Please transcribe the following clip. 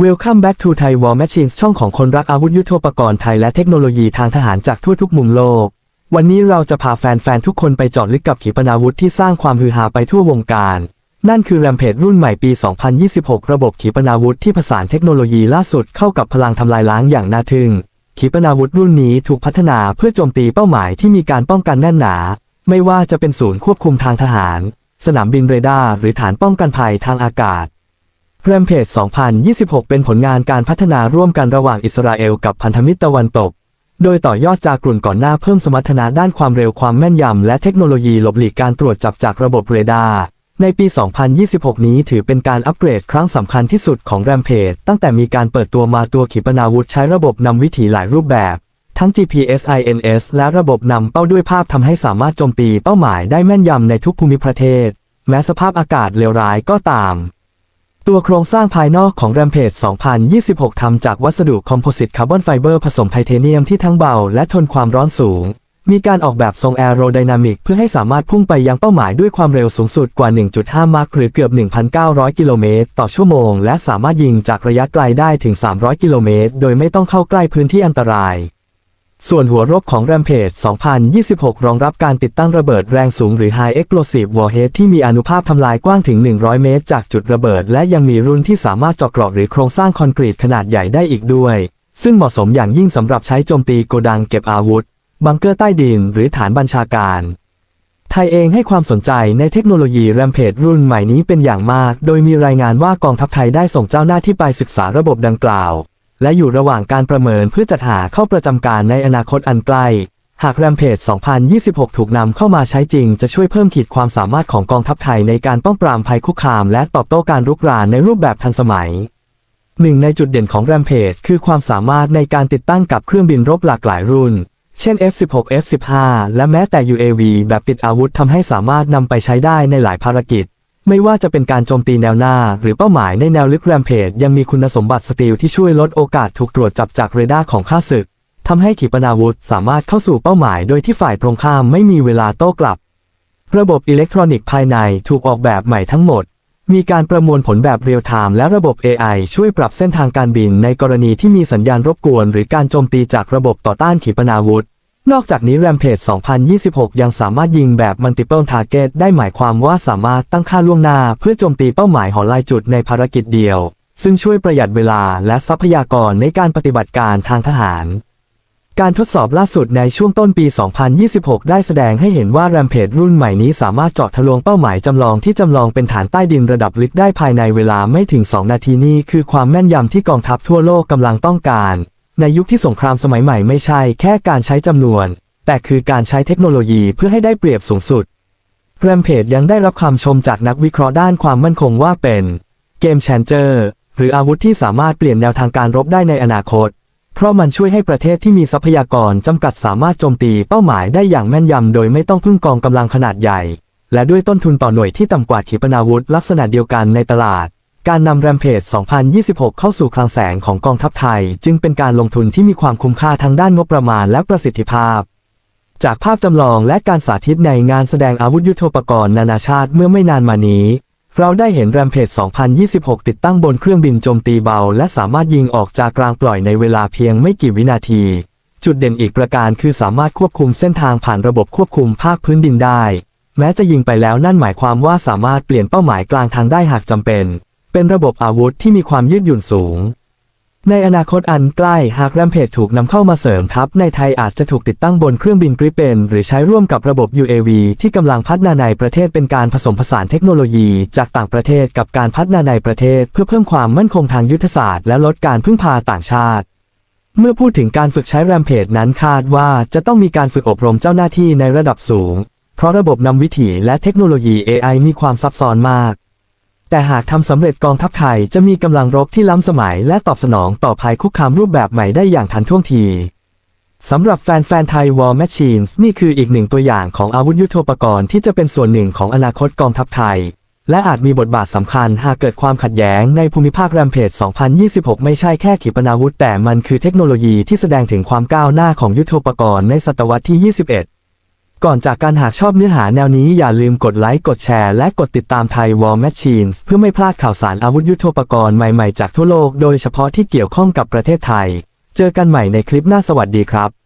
Welcome back to Thai War Machines ช่องของคนรักอาวุธยุทโธปกรณ์ไทยและเทคโนโลยีทางทหารจากทั่วทุกมุมโลก วันนี้เราจะพาแฟนๆ ทุกคนไปเจาะลึกกับขีปนาวุธที่สร้างความฮือฮาไปทั่ววงการ นั่นคือแรมเพจรุ่นใหม่ปี 2026 ระบบขีปนาวุธที่ผสานเทคโนโลยีล่าสุดเข้ากับพลังทำลายล้างอย่างน่าทึ่ง ขีปนาวุธรุ่นนี้ถูกพัฒนาเพื่อโจมตีเป้าหมายที่มีการป้องกันแน่นหนา ไม่ว่าจะเป็นศูนย์ควบคุมทางทหาร สนามบินเรดาร์หรือฐานป้องกันภัยทางอากาศ แรมเพจ2026 เป็นผลงานการพัฒนาร่วมกันระหว่างอิสราเอลกับพันธมิตรตะวันตก โดยต่อยอดจากกลุ่นก่อนหน้าเพิ่มสมรรถนะด้านความเร็วความแม่นยำและเทคโนโลยีหลบหลีกการตรวจจับจากระบบเรดาร์ ในปี 2026 นี้ถือเป็นการอัปเกรดครั้งสำคัญที่สุดของแรมเพจตั้งแต่มีการเปิดตัวมาตัวขีปนาวุธใช้ระบบนำวิถีหลายรูปแบบ ทั้ง GPS INS และระบบนำเป้าด้วยภาพทำให้สามารถโจมตีเป้าหมายได้แม่นยำในทุกภูมิประเทศ แม้สภาพอากาศเลวร้ายก็ตาม ตัวโครงสร้างภายนอกของ Rampage 2026 ทำจากวัสดุคอมโพสิตคาร์บอนไฟเบอร์ผสมไทเทเนียมที่ทั้งเบาและทนความร้อนสูง มีการออกแบบทรงแอโรไดนามิกเพื่อให้สามารถพุ่งไปยังเป้าหมายด้วยความเร็วสูงสุดกว่า 1.5มาร์คหรือเกือบ 1,900 กิโลเมตรต่อชั่วโมง และสามารถยิงจากระยะไกลได้ถึง 300 กิโลเมตร โดยไม่ต้องเข้าใกล้พื้นที่อันตราย ส่วนหัวรบของ Rampage 2026 รองรับการติดตั้งระเบิดแรงสูงหรือ High Explosive Warhead ที่มีอนุภาพทำลายกว้างถึง 100 เมตร จากจุดระเบิด และยังมีรุ่นที่สามารถเจาะเกราะหรือโครงสร้างคอนกรีตขนาดใหญ่ได้อีกด้วย ซึ่งเหมาะสมอย่างยิ่งสำหรับใช้โจมตีโกดังเก็บอาวุธ บังเกอร์ใต้ดิน หรือฐานบัญชาการ ไทยเองให้ความสนใจในเทคโนโลยีแรมเพจรุ่นใหม่นี้เป็นอย่างมาก โดยมีรายงานว่ากองทัพไทยได้ส่งเจ้าหน้าที่ไปศึกษาระบบดังกล่าว และอยู่ระหว่างการประเมินเพื่อจัดหาเข้าประจำการในอนาคตอันใกล้ หากแรมเพจ2026 ถูกนำเข้ามาใช้จริง จะช่วยเพิ่มขีดความสามารถของกองทัพไทยในการป้องปรามภัยคุกคาม และตอบโต้การรุกรานในรูปแบบทันสมัยหนึ่งในจุดเด่นของแรมเพจคือความสามารถในการติดตั้งกับเครื่องบินรบหลากหลายรุ่น เช่น F16 F15 และแม้แต่ UAV แบบติดอาวุธทำให้สามารถนำไปใช้ได้ในหลายภารกิจ ไม่ว่าจะเป็นการโจมตีแนวหน้า หรือเป้าหมายในแนวลึกแรมเพจยังมีคุณสมบัติสตีลที่ช่วยลดโอกาสถูกตรวจจับจากเรดาร์ของข้าศึกทำให้ขีปนาวุธสามารถเข้าสู่เป้าหมาย โดยที่ฝ่ายตรงข้ามไม่มีเวลาโต้กลับ ระบบอิเล็กทรอนิกส์ภายในถูกออกแบบใหม่ทั้งหมด มีการประมวลผลแบบเรียลไทม์และระบบ AI ช่วยปรับเส้นทางการบินในกรณีที่มีสัญญาณรบกวน หรือการโจมตีจากระบบต่อต้านขีปนาวุธ นอกจากนี้ Rampage 2026 ยังสามารถยิงแบบ Multiple Target ได้หมายความว่าสามารถตั้งค่าล่วงหน้าเพื่อโจมตีเป้าหมายหอลายจุดในภารกิจเดียว ซึ่งช่วยประหยัดเวลาและทรัพยากรในการปฏิบัติการทางทหาร การทดสอบล่าสุดในช่วงต้นปี 2026 ได้แสดงให้เห็นว่า Rampage รุ่นใหม่นี้สามารถเจาะทะลวงเป้าหมายจำลองที่จำลองเป็นฐานใต้ดินระดับลึกได้ภายในเวลาไม่ถึง 2 นาทีนี่คือความแม่นยำที่กองทัพทั่วโลกกำลังต้องการ ในยุคที่สงครามสมัยใหม่ไม่ใช่แค่การใช้จำนวน แต่คือการใช้เทคโนโลยีเพื่อให้ได้เปรียบสูงสุด Rampage ยังได้รับคำชมจากนักวิเคราะห์ด้านความมั่นคงว่าเป็นเกม Changer หรืออาวุธที่สามารถเปลี่ยนแนวทางการรบได้ในอนาคต เพราะมันช่วยให้ประเทศที่มีทรัพยากรจำกัดสามารถโจมตีเป้าหมายได้อย่างแม่นยำโดยไม่ต้องพึ่งกองกำลังขนาดใหญ่ และด้วยต้นทุนต่อหน่วยที่ต่ำกว่าขีปนาวุธลักษณะเดียวกันในตลาด การนำแรมเพจ2026 เข้าสู่คลังแสงของกองทัพไทย จึงเป็นการลงทุนที่มีความคุ้มค่าทางด้านงบประมาณและประสิทธิภาพ จากภาพจำลองและการสาธิตในงานแสดงอาวุธยุทโธปกรณ์นานาชาติเมื่อไม่นานมานี้ เราได้เห็นแรมเพจ2026 ติดตั้งบนเครื่องบินโจมตีเบา และสามารถยิงออกจากกลางปล่อยในเวลาเพียงไม่กี่วินาที จุดเด่นอีกประการคือสามารถควบคุมเส้นทางผ่านระบบควบคุมภาคพื้นดินได้ แม้จะยิงไปแล้วนั่นหมายความว่าสามารถเปลี่ยนเป้าหมายกลางทางได้หากจำเป็น เป็นระบบอาวุธที่มีความยืดหยุ่นสูง ในอนาคตอันใกล้หากแรมเพจถูกนำเข้ามาเสริมทัพในไทยอาจจะถูกติดตั้งบนเครื่องบินกริปเปนหรือใช้ร่วมกับระบบ UAV ที่กำลังพัฒนาในประเทศเป็นการผสมผสานเทคโนโลยี จากต่างประเทศกับการพัฒนาในประเทศ เพื่อเพิ่มความมั่นคงทางยุทธศาสตร์และลดการพึ่งพาต่างชาติเมื่อพูดถึงการฝึกใช้แรมเพจนั้นคาดว่าจะต้องมีการฝึกอบรมเจ้าหน้าที่ในระดับสูง เพราะระบบนำวิถีและเทคโนโลยี AI มีความซับซ้อนมาก แต่หากทำสำเร็จกองทัพไทยจะมีกำลังรบที่ล้ำสมัยและตอบสนองต่อภัยคุกคามรูปแบบใหม่ได้อย่างทันท่วงทีสำหรับแฟนๆไทย War Machines นี่คืออีกหนึ่งตัวอย่างของอาวุธยุทโธปกรณ์ที่จะเป็นส่วนหนึ่งของอนาคตกองทัพไทย และอาจมีบทบาทสำคัญหากเกิดความขัดแย้งในภูมิภาคแรมเพจ 2026 ไม่ใช่แค่ขีปนาวุธแต่มันคือเทคโนโลยีที่แสดงถึงความก้าวหน้าของยุทโธปกรณ์ในศตวรรษที่ 21 ก่อนจากการหากชอบเนื้อหาแนวนี้อย่าลืมกดไลค์ กดแชร์ และกดติดตามไทยวอลแมชชีนเพื่อไม่พลาดข่าวสารอาวุธยุโทโธปกรณ์ใหม่ๆจากทั่วโลก โดยเฉพาะที่เกี่ยวข้องกับประเทศไทย เจอกันใหม่ในคลิปหน้าสวัสดีครับ